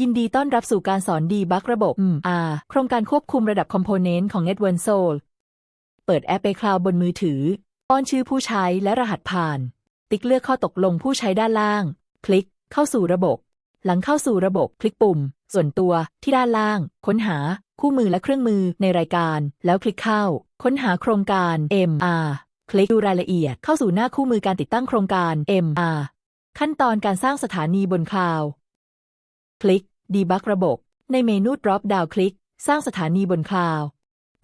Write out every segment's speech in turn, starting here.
ยินดีต้อนรับสู่การสอนดีบักระบบ R โครงการควบคุมระดับคอมโพเนนต์ของ Network Soul เปิดแอปไปคลาวบนมือถือ ป้อนชื่อผู้ใช้และรหัสผ่าน ติ๊กเลือกข้อตกลงผู้ใช้ด้านล่าง คลิกเข้าสู่ระบบ หลังเข้าสู่ระบบคลิกปุ่ม ส่วนตัวที่ด้านล่าง ค้นหา คู่มือและเครื่องมือในรายการ แล้วคลิกเข้า ค้นหาโครงการ MR คลิกดูรายละเอียดเข้าสู่หน้าคู่มือการติดตั้งโครงการ MR ขั้นตอนการสร้างสถานีบนคลาวด์ คลิก Debug ระบบ ในเมนู Drop Down คลิก สร้างสถานีบนคลาว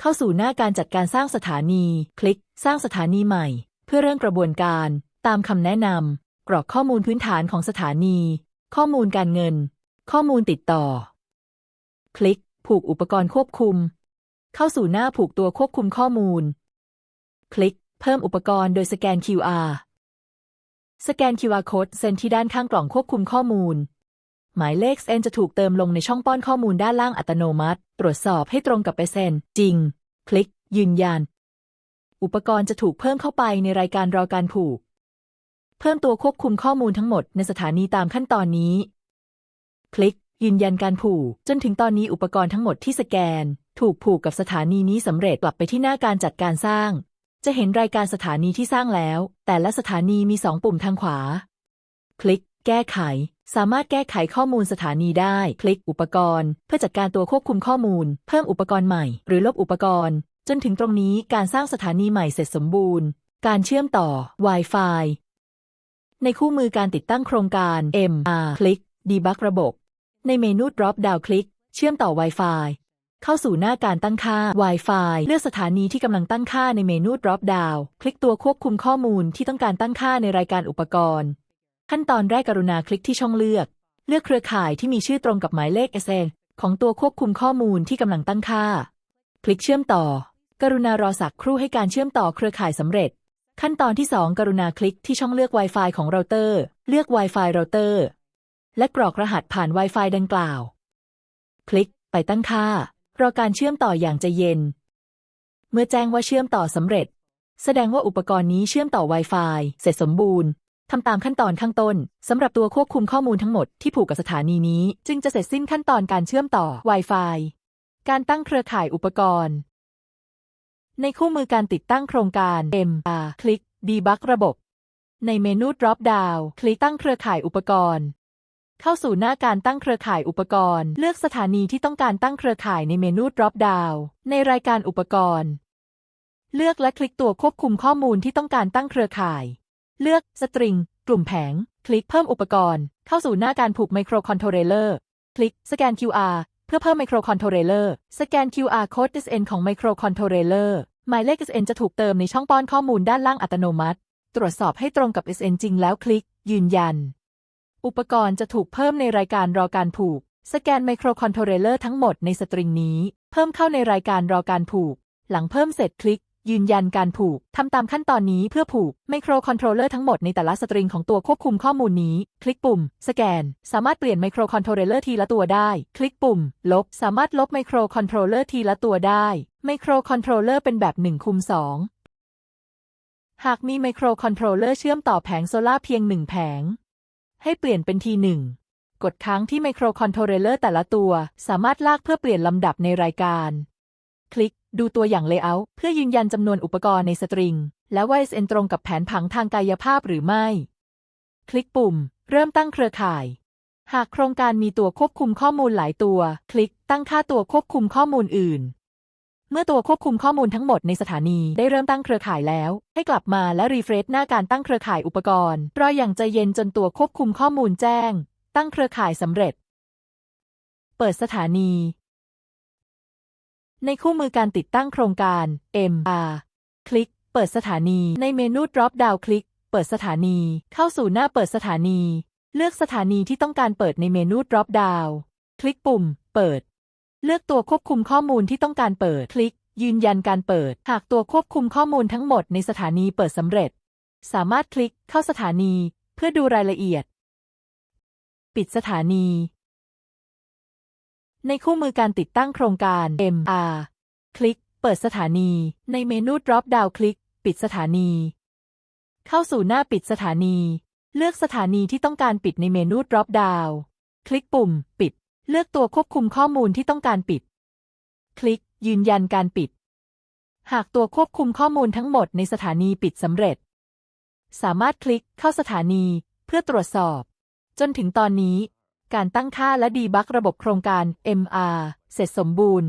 เข้าสู่หน้าการจัดการสร้างสถานี คลิก สร้างสถานีใหม่ เพื่อเริ่มกระบวนการ ตามคำแนะนำกรอกข้อมูลพื้นฐานของสถานี ข้อมูลการเงิน ข้อมูลติดต่อ คลิก ผูกอุปกรณ์ควบคุม เข้าสู่หน้าผูกตัวควบคุมข้อมูล คลิก เพิ่มอุปกรณ์โดยสแกน QR สแกน QR code เซ็นที่ด้านข้างกล่องควบคุมข้อมูล หมายเลขเซนจะถูกเติมลงในช่องป้อนข้อมูลด้านล่างอัตโนมัติ ตรวจสอบให้ตรงกับเปอร์เซ็นต์จริง คลิก ยืนยัน อุปกรณ์จะถูกเพิ่มเข้าไปในรายการรอการผูก เพิ่มตัวควบคุมข้อมูลทั้งหมดในสถานีตามขั้นตอนนี้ คลิก ยืนยันการผูก จนถึงตอนนี้อุปกรณ์ทั้งหมดที่สแกน ถูกผูกกับสถานีนี้สำเร็จกลับไปที่หน้าการจัดการสร้าง จะเห็นรายการสถานีที่สร้างแล้ว แต่ละสถานีมีสองปุ่มทางขวา คลิก แก้ไข สามารถแก้ไขข้อมูลสถานีได้ คลิกอุปกรณ์ เพื่อจัดการตัวควบคุมข้อมูล เพิ่มอุปกรณ์ใหม่ หรือลบอุปกรณ์ จนถึงตรงนี้การสร้างสถานีใหม่เสร็จสมบูรณ์ การเชื่อมต่อ Wi-Fi ในคู่มือการติดตั้งโครงการ MR คลิก Debug ระบบ ในเมนู Drop Down คลิก เชื่อมต่อ Wi-Fi เข้าสู่หน้าการตั้งค่า Wi-Fi เลือกสถานีที่กำลังตั้งค่าในเมนู Drop Down คลิกตัวควบคุมข้อมูลที่ต้องการตั้งค่าในรายการอุปกรณ์ ขั้นตอนแรกกรุณาคลิกที่ช่องเลือก เลือกเครือข่ายที่มีชื่อตรงกับหมายเลข SN ของตัวควบคุมข้อมูลที่กำลังตั้งค่า คลิกเชื่อมต่อ กรุณารอสักครู่ให้การเชื่อมต่อเครือข่ายสำเร็จ ขั้นตอนที่ 2 กรุณาคลิกที่ช่องเลือก Wi-Fi ของเราเตอร์ เลือก Wi-Fi เราเตอร์ และกรอกรหัสผ่าน Wi-Fi ดังกล่าว คลิกไปตั้งค่ารอการเชื่อมต่ออย่างใจเย็น เมื่อแจ้งว่าเชื่อมต่อสำเร็จ แสดงว่าอุปกรณ์นี้เชื่อมต่อ Wi-Fi เสร็จสมบูรณ์ ทำตามขั้นตอนข้างต้นสำหรับตัวควบคุมข้อมูลทั้งหมดที่ผูกกับสถานีนี้ จึงจะเสร็จสิ้นขั้นตอนการเชื่อมต่อ Wi-Fi การตั้งเครือข่ายอุปกรณ์ ในคู่มือการติดตั้งโครงการ MR คลิก Debug ระบบ ในเมนู Drop Down คลิกตั้งเครือข่ายอุปกรณ์ เข้าสู่หน้าการตั้งเครือข่ายอุปกรณ์ เลือกสถานีที่ต้องการตั้งเครือข่ายในเมนู Drop Down ในรายการอุปกรณ์ เลือกและคลิกตัวควบคุมข้อมูลที่ต้องการตั้งเครือข่าย เลือกสตริง กลุ่มแผง คลิกเพิ่มอุปกรณ์ เข้าสู่หน้าการผูกไมโครคอนโทรเลอร์ คลิกสแกน QR เพื่อเพิ่มไมโครคอนโทรเลอร์ สแกน QR Code SN ของไมโครคอนโทรเลอร์หมายเลข SN จะถูกเติมในช่องป้อนข้อมูลด้านล่างอัตโนมัติ ตรวจสอบให้ตรงกับ SN จริงแล้วคลิก ยืนยัน อุปกรณ์จะถูกเพิ่มในรายการรอการผูก สแกนไมโครคอนโทรเลอร์ทั้งหมดในสตริงนี้ เพิ่มเข้าในรายการรอการผูก หลังเพิ่มเสร็จคลิก ยืนยันการผูก ทำตามขั้นตอนนี้เพื่อผูกไมโครคอนโทรลเลอร์ทั้งหมดในแต่ละสตริงของตัวควบคุมข้อมูลนี้ คลิกปุ่ม สแกน สามารถเปลี่ยนไมโครคอนโทรลเลอร์ทีละตัวได้ คลิกปุ่ม ลบ สามารถลบไมโครคอนโทรลเลอร์ทีละตัวได้ไมโครคอนโทรลเลอร์เป็นแบบ1คุม2 หากมีไมโครคอนโทรลเลอร์เชื่อมต่อแผงโซลาร์เพียงหนึ่งแผง ให้เปลี่ยนเป็นทีหนึ่งกดค้างที่ไมโครคอนโทรลเลอร์แต่ละตัว สามารถลากเพื่อเปลี่ยนลำดับในรายการ คลิกดูตัวอย่างเลเยอร์เพื่อยืนยันจำนวนอุปกรณ์ในสตริง และว่า SN ตรงกับแผนผังทางกายภาพหรือไม่ คลิกปุ่ม เริ่มตั้งเครือข่าย หากโครงการมีตัวควบคุมข้อมูลหลายตัว คลิกตั้งค่าตัวควบคุมข้อมูลอื่น เมื่อตัวควบคุมข้อมูลทั้งหมดในสถานีได้เริ่มตั้งเครือข่ายแล้ว ให้กลับมาและรีเฟรชหน้าการตั้งเครือข่ายอุปกรณ์ รออย่างใจเย็นจนตัวควบคุมข้อมูลแจ้ง ตั้งเครือข่ายสำเร็จ เปิดสถานี ในคู่มือการติดตั้งโครงการ MR คลิก เปิดสถานี ในเมนู Drop Down คลิก เปิดสถานี เข้าสู่หน้าเปิดสถานี เลือกสถานีที่ต้องการเปิดในเมนู Drop Down คลิกปุ่ม เปิด เลือกตัวควบคุมข้อมูลที่ต้องการเปิด คลิก ยืนยันการเปิด หากตัวควบคุมข้อมูลทั้งหมดในสถานีเปิดสำเร็จ สามารถคลิกเข้าสถานี เพื่อดูรายละเอียด ปิดสถานี ในคู่มือการติดตั้งโครงการ MR คลิก เปิดสถานี ในเมนู drop down คลิก ปิดสถานี เข้าสู่หน้าปิดสถานี เลือกสถานีที่ต้องการปิดในเมนู drop down คลิกปุ่ม ปิด เลือกตัวควบคุมข้อมูลที่ต้องการปิด คลิก ยืนยันการปิด หากตัวควบคุมข้อมูลทั้งหมดในสถานีปิดสำเร็จ สามารถคลิกเข้าสถานีเพื่อตรวจสอบ จนถึงตอนนี้ การตั้งค่าและดีบักระบบโครงการ MR เสร็จสมบูรณ์